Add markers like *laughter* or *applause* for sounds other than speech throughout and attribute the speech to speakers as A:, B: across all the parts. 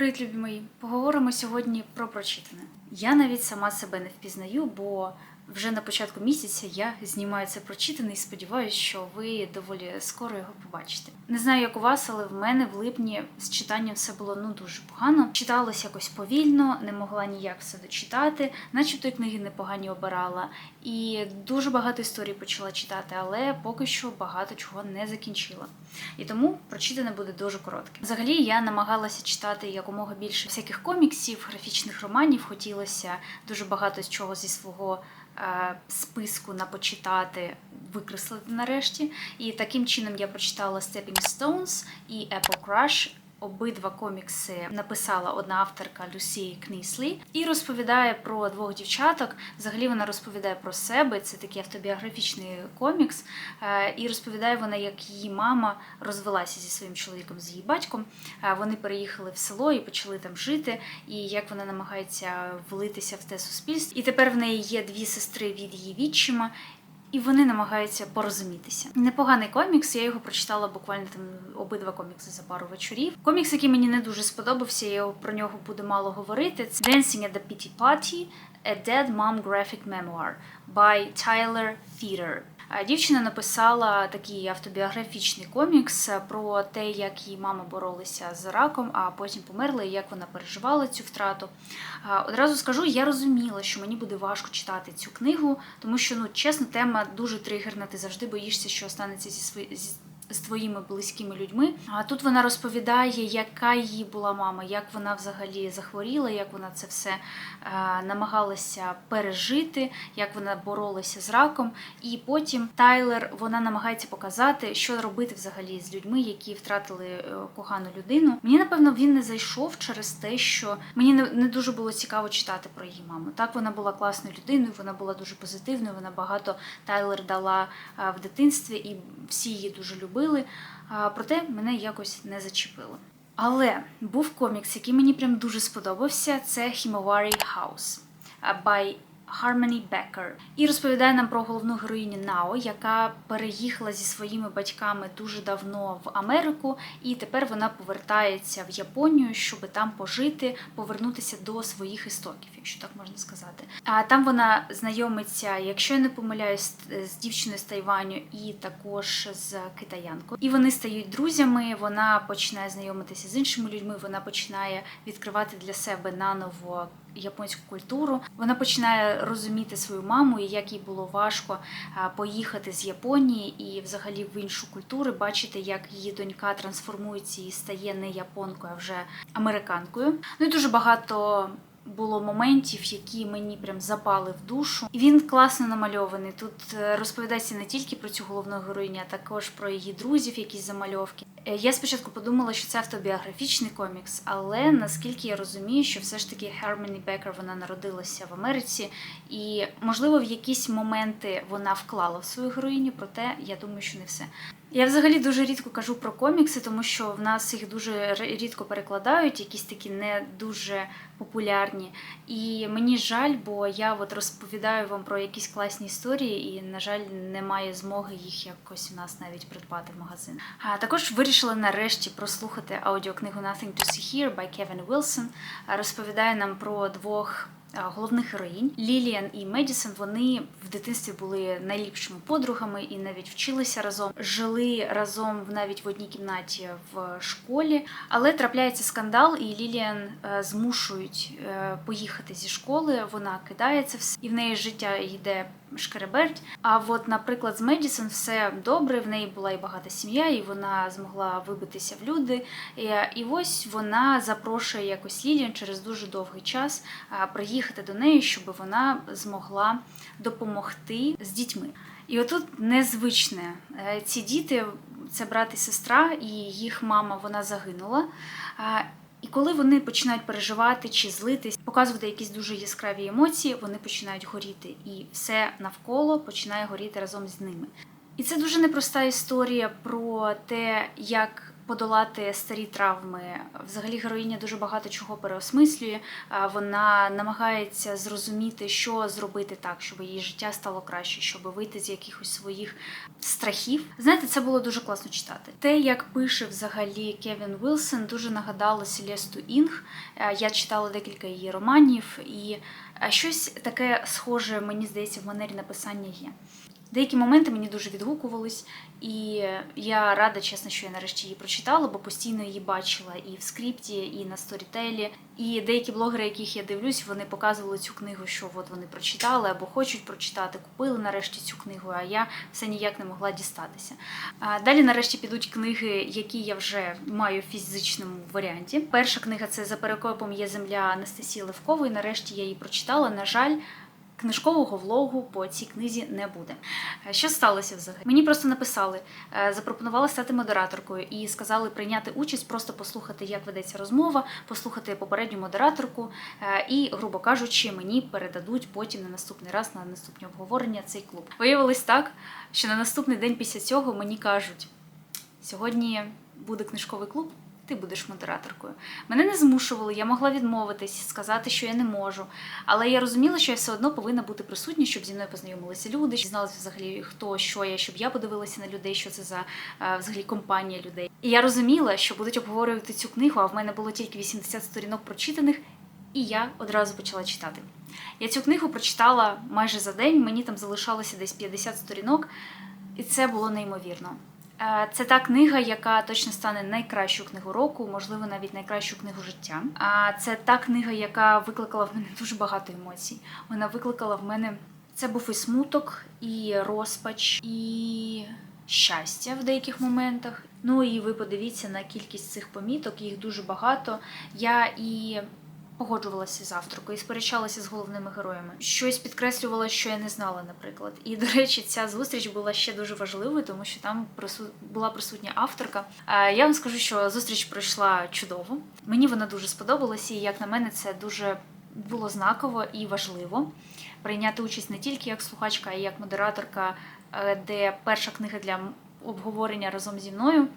A: Привіт, любі мої! Поговоримо сьогодні про прочитане. Я навіть сама себе не впізнаю, бо вже на початку місяця я знімаю це прочитане і сподіваюся, що ви доволі скоро його побачите. Не знаю, як у вас, але в мене в липні з читанням все було ну дуже погано. Читалось якось повільно, не могла ніяк все дочитати, начебто й книги непогані обирала. І дуже багато історій почала читати, але поки що багато чого не закінчила. І тому прочитане буде дуже коротке. Взагалі я намагалася читати якомога більше всяких коміксів, графічних романів. Хотілося дуже багато з чого зі свого е, списку на почитати викреслити нарешті. І таким чином я прочитала Stepping Stones і Apple Crush. Обидва комікси написала одна авторка Люсі Кніслі і розповідає про двох дівчаток. Взагалі вона розповідає про себе. Це такий автобіографічний комікс. Е, І розповідає вона, як її мама розвелася зі своїм чоловіком, з її батьком. Е, Вони переїхали в село і почали там жити. І як вона намагається влитися в те суспільство. І тепер в неї є дві сестри від її відчима. І вони намагаються порозумітися. Непоганий комікс. Я його прочитала буквально там обидва комікси за пару вечорів. Комікс, який мені не дуже сподобався, я про нього буду мало говорити. Це Dancing at the Pity Party – A Dead Mom Graphic Memoir by Tyler Feeder. Дівчина написала такий автобіографічний комікс про те, як її мама боролася з раком, а потім померла, і як вона переживала цю втрату. Одразу скажу, я розуміла, що мені буде важко читати цю книгу, тому що, ну чесно, тема дуже тригерна. Ти завжди боїшся, що станеться зі свої з твоїми близькими людьми. А тут вона розповідає, яка її була мама, як вона взагалі захворіла, як вона це все е, намагалася пережити, як вона боролася з раком. І потім Тайлер вона намагається показати, що робити взагалі з людьми, які втратили е, кохану людину. Мені напевно він не зайшов через те, що мені не, дуже було цікаво читати про її маму. Так вона була класною людиною, вона була дуже позитивною. Вона багато Тайлер дала е, в дитинстві, і всі її дуже любили. А, Проте мене якось не зачепило. Але був комікс, який мені прям дуже сподобався. Це Himawari House by Harmony Becker. І розповідає нам про головну героїню Нао, яка переїхала зі своїми батьками дуже давно в Америку, і тепер вона повертається в Японію, щоб там пожити, повернутися до своїх істоків, якщо так можна сказати. А там вона знайомиться, якщо я не помиляюсь, з дівчиною з Тайваню і також з китаянкою. І вони стають друзями. Вона починає знайомитися з іншими людьми. Вона починає відкривати для себе наново японську культуру. Вона починає розуміти свою маму і як їй було важко поїхати з Японії і взагалі в іншу культуру, бачити, як її донька трансформується і стає не японкою, а вже американкою. Ну і дуже багато. Було моментів, які мені прям запали в душу. Він класно намальований. Тут е, розповідається не тільки про цю головну героїню, а також про її друзів, якісь замальовки. Е, Я спочатку подумала, що це автобіографічний комікс, але наскільки я розумію, що все ж таки Германі Бекер вона народилася в Америці, і можливо в якісь моменти вона вклала в свою героїню, проте я думаю, що не все. Я взагалі дуже рідко кажу про комікси, тому що в нас їх дуже рідко перекладають, якісь такі не дуже популярні. І мені жаль, бо я от розповідаю вам про якісь класні історії, і, на жаль, немає змоги їх якось у нас навіть придбати в магазин. А також вирішила нарешті прослухати аудіокнигу Nothing to See Here by Kevin Wilson. Розповідає нам про двох. А, Головних героїнь Ліліан і Медісон вони в дитинстві були найліпшими подругами і навіть вчилися разом, жили разом навіть в одній кімнаті в школі. Але трапляється скандал, і Ліліан е, змушують е, поїхати зі школи. Вона кидається все, і в неї життя йде шкереберть. А от, наприклад, з Медісон все добре. В неї була і багата сім'я, і вона змогла вибитися в люди. І, ось вона запрошує якось Ліліан через дуже довгий час а, приїхати до неї, щоб вона змогла допомогти з дітьми. І отут незвичне. Е, Ці діти це брат і сестра, і їх мама вона загинула. І коли вони починають переживати чи злитись, показувати якісь дуже яскраві емоції, вони починають горіти, і все навколо починає горіти разом з ними. І це дуже непроста історія про те, як подолати старі травми. Взагалі героїня дуже багато чого переосмислює. Вона намагається зрозуміти, що зробити так, щоб її життя стало краще, щоб вийти з якихось своїх страхів. Знаєте, це було дуже класно читати. Те, як пише взагалі Кевін Вілсон, дуже нагадало Селесту Інг. Е, Я читала декілька її романів, і е, щось таке схоже, мені здається, в манері написання є. Деякі моменти мені дуже відгукувались, і я рада, чесно, що я нарешті її прочитала, бо постійно її бачила і в скрипті, і на сторітелі. І деякі блогери, яких я дивлюсь, вони показували цю книгу, що от вони прочитали або хочуть прочитати, купили нарешті цю книгу, а я все ніяк не могла дістатися. Далі, нарешті, підуть книги, які я вже маю в фізичному варіанті. Перша книга це за перекопом є земля Анастасії Левкової. Нарешті я її прочитала. На жаль. Книжкового влогу по цій книзі не буде. Е, Що сталося взагалі? Мені просто написали, е, запропонували стати модераторкою і сказали прийняти участь, просто послухати, як ведеться розмова, послухати попередню модераторку, е, і, грубо кажучи, мені передадуть потім на наступний раз на наступні обговорення цей клуб. Виявилось так, що на наступний день після цього мені кажуть: сьогодні буде книжковий клуб. Ти будеш модераторкою. Мене не змушували, я могла відмовитись, сказати, що я не можу. Але я розуміла, що я все одно повинна бути присутня, щоб зі мною познайомилися люди, щоб дізналися взагалі хто що я, щоб я подивилася на людей, що це за е, взагалі компанія людей. І я розуміла, що будуть обговорювати цю книгу, а в мене було тільки 80 сторінок прочитаних, і я одразу почала читати. Я цю книгу прочитала майже за день, мені там залишалося десь 50 сторінок, і це було неймовірно. Е, Це та книга, яка точно стане найкращою книгу року, можливо, навіть найкращу книгу життя. А це та книга, яка викликала в мене дуже багато емоцій. Вона викликала в мене це був і смуток, і розпач, і щастя в деяких моментах. Ну і ви подивіться на кількість цих поміток, їх дуже багато. Я і погоджувалася з і сперечалася з головними героями. Щось підкреслювала, що я не знала, наприклад. І до речі, ця зустріч була ще дуже важливою, тому що там була присутня авторка. Е, Я вам скажу, що зустріч пройшла чудово. Мені вона дуже сподобалася, і як на мене, це дуже було знаково і важливо прийняти участь не тільки як слухачка, а й як модераторка, е, де перша книга для обговорення разом зі мною.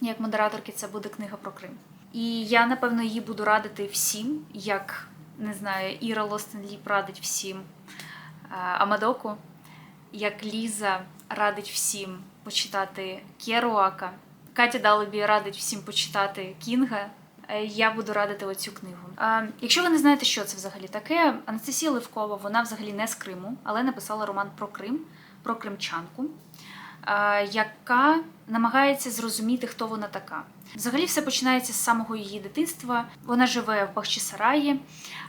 A: Як модераторки, це буде книга про Крим. І я, напевно, її буду радити всім, як не знаю, Іра Лостенліп радить всім е, Амадоку, як Ліза радить всім почитати Керуака, Катя Далебі радить всім почитати Кінга. Е, Я буду радити оцю книгу. Е, Якщо ви не знаєте, що це взагалі таке, Анастасія Левкова, вона взагалі не з Криму, але написала роман про Крим, про кримчанку, яка намагається зрозуміти, хто вона така. Взагалі все починається з самого її дитинства. Вона живе в Бахчисараї.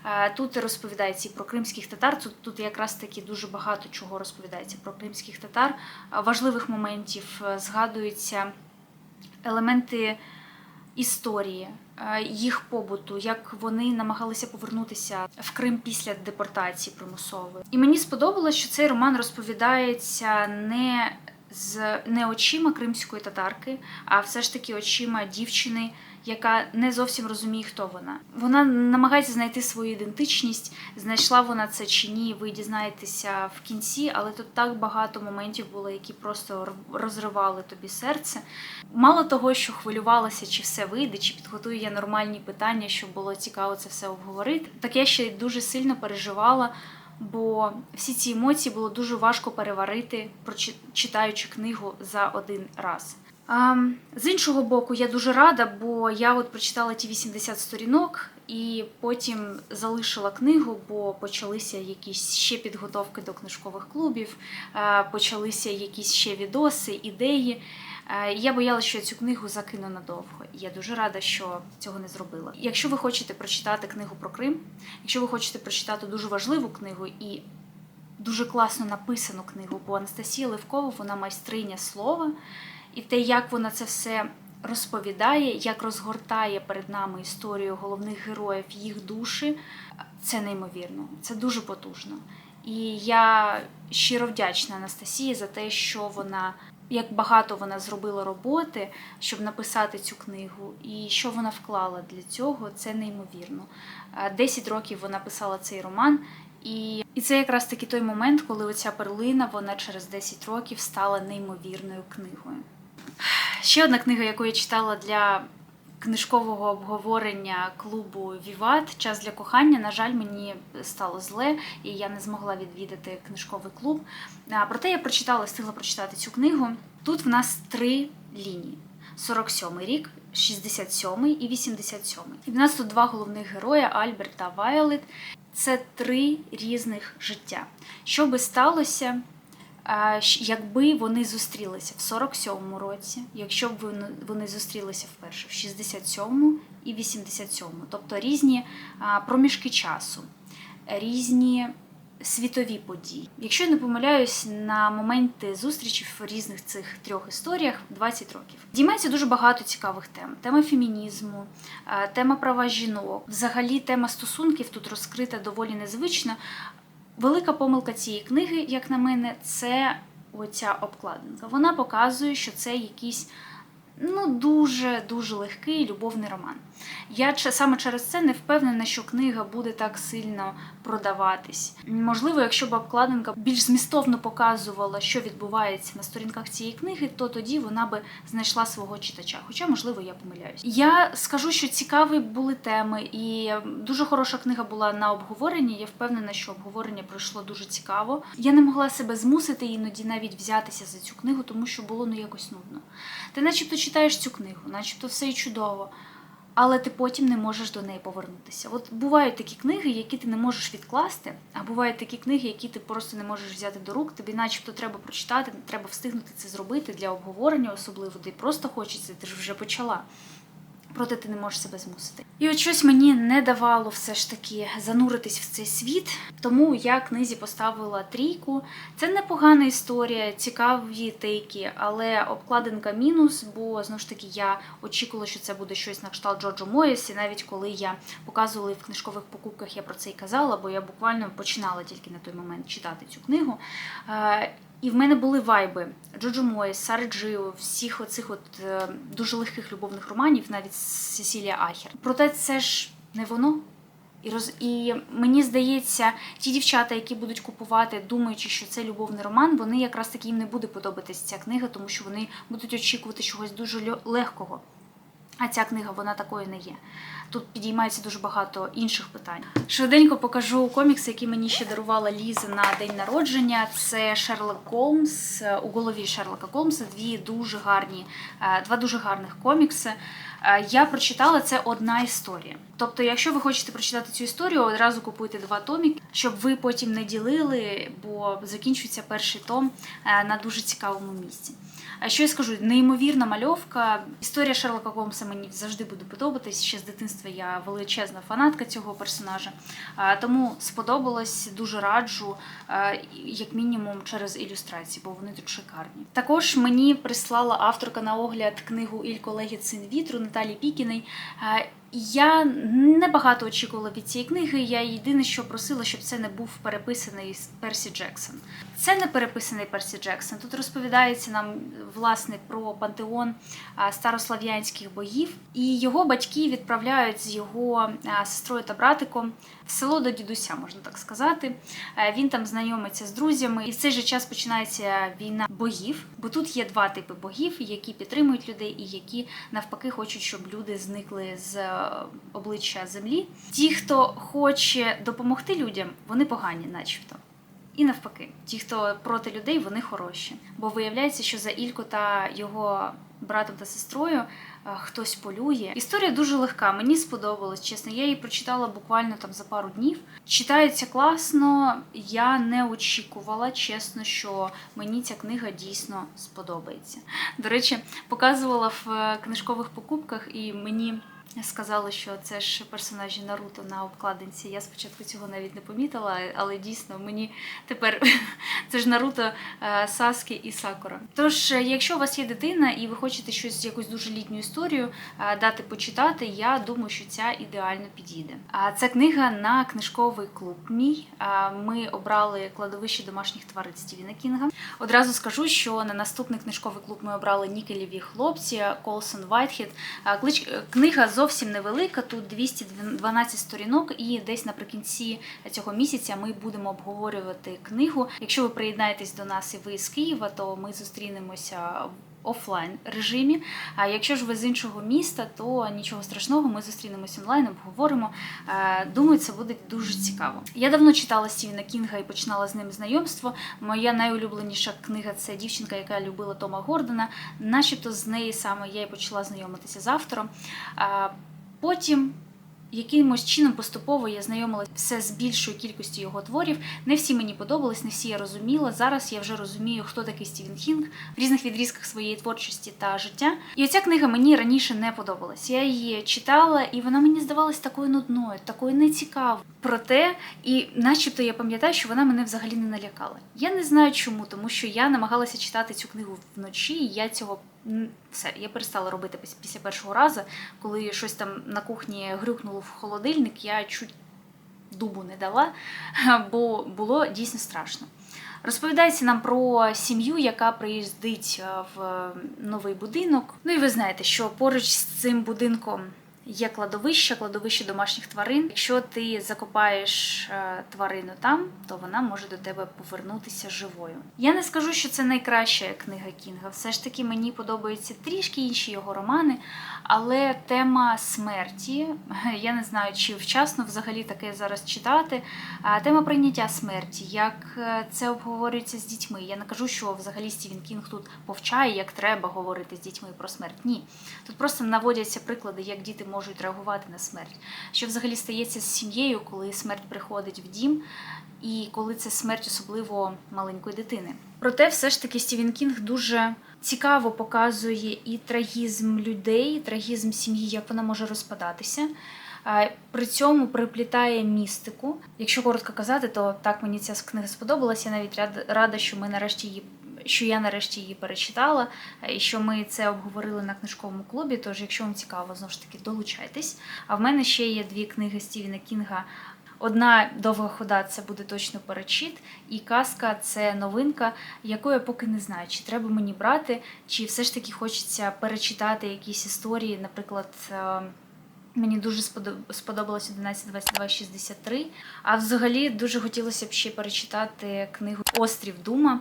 A: Е, Тут розповідається і про кримських татар. Тут, тут якраз таки дуже багато чого розповідається про кримських татар. Е, Важливих моментів е, згадуються елементи історії, їх побуту, як вони намагалися повернутися в Крим після депортації примусової. І мені сподобалось, що цей роман розповідається не з не очима кримської татарки, а все ж таки очима дівчини, яка не зовсім розуміє, хто вона. Вона намагається знайти свою ідентичність. Знайшла вона це чи ні, ви дізнаєтеся в кінці, але тут так багато моментів було, які просто розривали тобі серце. Мало того, що хвилювалася, чи все вийде, чи підготую я нормальні питання, щоб було цікаво це все обговорити. Так я ще дуже сильно переживала, бо всі ці емоції було дуже важко переварити, прочи- читаючи книгу за один раз. З іншого боку, я дуже рада, бо я от прочитала ті 80 сторінок і потім залишила книгу, бо почалися якісь ще підготовки до книжкових клубів, е, почалися якісь ще відоси, ідеї. Е, Я боялася, що я цю книгу закину надовго. Я дуже рада, що цього не зробила. Якщо ви хочете прочитати книгу про Крим, якщо ви хочете прочитати дуже важливу книгу і дуже класно написану книгу, бо Анастасія Левкова вона майстриня слова, і те, як вона це все розповідає, як розгортає перед нами історію головних героїв, їх душі, це неймовірно, це дуже потужно. І я щиро вдячна Анастасії за те, що вона як багато вона зробила роботи, щоб написати цю книгу, і що вона вклала для цього, це неймовірно. Десять 10 років вона писала цей роман, і, і це якраз таки той момент, коли оця перлина вона через 10 років стала неймовірною книгою. Ще одна книга, яку я читала для книжкового обговорення клубу Віват Час для кохання. На жаль, мені стало зле, і я не змогла відвідати книжковий клуб. А, Проте я прочитала, встигла прочитати цю книгу. Тут в нас три лінії: 47 рік, 67 і 87. І в нас тут два головних герої Альберт та Вайолет. Це три різних життя. Що би сталося, якби вони зустрілися в 47-му році, якщо б вони, зустрілися вперше в 67-му і 87-му, тобто різні проміжки часу, різні світові події. Якщо я не помиляюсь, на моменти зустрічі в різних цих трьох історіях 20 років. Діймається дуже багато цікавих тем: тема фемінізму, тема права жінок, взагалі тема стосунків тут розкрита доволі незвично. Велика помилка цієї книги, як на мене, це оця обкладинка. Вона показує, що це якийсь ну дуже дуже легкий любовний роман. Я саме через це не впевнена, що книга буде так сильно продаватись. Можливо, якщо б обкладинка більш змістовно показувала, що відбувається на сторінках цієї книги, то тоді вона би знайшла свого читача. Хоча, можливо, я помиляюсь. Я скажу, що цікаві були теми, і дуже хороша книга була на обговоренні. Я впевнена, що обговорення пройшло дуже цікаво. Я не могла себе змусити іноді навіть взятися за цю книгу, тому що було ну якось нудно. Ти начебто читаєш цю книгу, начебто все і чудово. Але ти потім не можеш до неї повернутися. От бувають такі книги, які ти не можеш відкласти, а бувають такі книги, які ти просто не можеш взяти до рук. Тобі, начебто, треба прочитати, треба встигнути це зробити для обговорення, особливо ти просто хочеться, ти ж вже почала. Проте ти не можеш себе змусити. І от щось мені не давало все ж таки зануритись в цей світ, тому я книзі поставила трійку. Це непогана історія, цікаві тейки, але обкладинка мінус, бо знову ж таки я очікувала, що це буде щось на кшталт Джорджо Моєс, і навіть коли я показувала в книжкових покупках, я про це і казала, бо я буквально починала тільки на той момент читати цю книгу. І в мене були вайби Джоджо Моїс, Сари Джио, всіх оцих от е, дуже легких любовних романів, навіть Сесілія Ахер. Проте це ж не воно. І, роз... і мені здається, ті дівчата, які будуть купувати, думаючи, що це любовний роман, вони якраз таки їм не буде подобатись ця книга, тому що вони будуть очікувати чогось дуже легкого. А ця книга вона такою не є. Тут підіймається дуже багато інших питань. Швиденько покажу комікси, які мені ще дарувала Ліза на день народження. Це Шерлок Холмс е, у голові Шерлока Холмса. Дві дуже гарні, е, два дуже гарних комікси. Е, Я прочитала це одна історія. Тобто, якщо ви хочете прочитати цю історію, одразу купуйте два томіки, щоб ви потім не ділили, бо закінчується перший том е, на дуже цікавому місці. А що я скажу? Неймовірна мальовка. Історія Шерлока Холмса мені завжди буде подобатись. Ще з дитинства я величезна фанатка цього персонажа. Тому сподобалось, дуже раджу, як мінімум через ілюстрації, бо вони тут шикарні. Також мені прислала авторка на огляд книгу Іль колеги Син вітру Наталі Пікіний. Я небагато очікувала від цієї книги. Я єдине, що просила, щоб це не був переписаний Персі Джексон. Це не переписаний Персі Джексон. Тут розповідається нам власне про пантеон старослав'янських богів, і його батьки відправляють з його сестрою та братиком село до дідуся, можна так сказати. Е, Він там знайомиться з друзями, і в цей же час починається війна богів. Бо тут є два типи богів, які підтримують людей, і які навпаки хочуть, щоб люди зникли з е, обличчя землі. Ті, хто хоче допомогти людям, вони погані, начебто. І навпаки, ті, хто проти людей, вони хороші. Бо виявляється, що за Ілько та його братом та сестрою хтось полює. Історія дуже легка, мені сподобалось, чесно. Я її прочитала буквально там за пару днів. Читається класно. Я не очікувала, чесно, що мені ця книга дійсно сподобається. До речі, показувала в е, книжкових покупках, і мені сказали, що це ж персонажі Наруто на обкладинці. Я спочатку цього навіть не помітила, але дійсно мені тепер *laughs* це ж Наруто, е, Саскі і Сакура. Тож, е, якщо у вас є дитина і ви хочете щось, якусь дуже літню історію е, дати почитати, я думаю, що ця ідеально підійде. А це книга на книжковий клуб. Мій ми обрали кладовище домашніх тварин Стівена Кінга. Одразу скажу, що на наступний книжковий клуб ми обрали Нікелєві хлопці, Колсон клич- Книга зовсім невелика, тут 212 сторінок, і десь наприкінці цього місяця ми будемо обговорювати книгу. Якщо ви приєднаєтесь до нас і ви з Києва, то ми зустрінемося офлайн режимі. А якщо ж ви з іншого міста, то нічого страшного, ми зустрінемось онлайн, обговоримо. Е, Думаю, це буде дуже цікаво. Я давно читала Стівена Кінга і починала з ним знайомство. Моя найулюбленіша книга це дівчинка, яка любила Тома Гордона. Начебто з неї саме я і почала знайомитися з автором. Потім якимось чином поступово я знайомилася все з більшою кількістю його творів. Не всі мені подобались, не всі я розуміла. Зараз я вже розумію, хто такий Стівен Кінг в різних відрізках своєї творчості та життя. І оця книга мені раніше не подобалась. Я її читала, і вона мені здавалась такою нудною, такою нецікавою. Проте, і начебто я пам'ятаю, що вона мене взагалі не налякала. Я не знаю чому, тому що я намагалася читати цю книгу вночі, і я цього все, я перестала робити після першого разу, коли щось там на кухні грюкнуло в холодильник, я чуть дубу не дала, *laughs* бо було дійсно страшно. Розповідається нам про сім'ю, яка приїздить е, в новий будинок. Ну і ви знаєте, що поруч з цим будинком є кладовище, кладовище домашніх тварин. Якщо ти закопаєш е, тварину там, то вона може до тебе повернутися живою. Я не скажу, що це найкраща книга Кінга. Все ж таки мені подобаються трішки інші його романи, але тема смерті, *laughs* я не знаю, чи вчасно взагалі таке зараз читати. Тема прийняття смерті, як е, це обговорюється з дітьми. Я не кажу, що взагалі Стівен Кінг тут повчає, як треба говорити з дітьми про смерть. Ні. Тут просто наводяться приклади, як діти можуть реагувати на смерть. Що взагалі стається з сім'єю, коли смерть приходить в дім, і коли це смерть особливо маленької дитини. Проте, все ж таки, Стівен Кінг дуже цікаво показує і трагізм людей, і трагізм сім'ї, як вона може розпадатися. При цьому приплітає містику. Якщо коротко казати, то так мені ця книга сподобалася. Я навіть рада, що ми нарешті її. Що я нарешті її перечитала, е, і що ми це обговорили на книжковому клубі. Тож, якщо вам цікаво, знову ж таки долучайтесь. А в мене ще є дві книги Стівена Кінга. Одна довга хода це буде точно перечит, і казка це новинка, яку я поки не знаю, чи треба мені брати, чи все ж таки хочеться перечитати якісь історії. Наприклад, е, мені дуже сподоб- сподобалось 11.22.63, А взагалі дуже хотілося б ще перечитати книгу Острів Дума.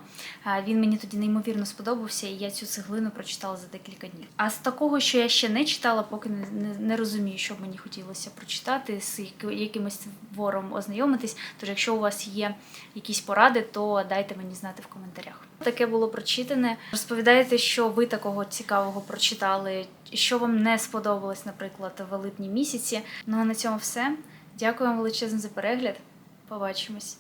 A: Він мені тоді неймовірно сподобався, і я цю цеглину прочитала за декілька днів. А з такого, що я ще не читала, поки не, розумію, що б мені хотілося прочитати, з яки- якимось твором ознайомитись. Тож, якщо у вас є якісь поради, то дайте мені знати в коментарях. Таке було прочитане. Розповідайте, що ви такого цікавого прочитали, що вам не сподобалось, наприклад, в липні місяці. Ну а на цьому все. Дякую вам величезно за перегляд. Побачимось.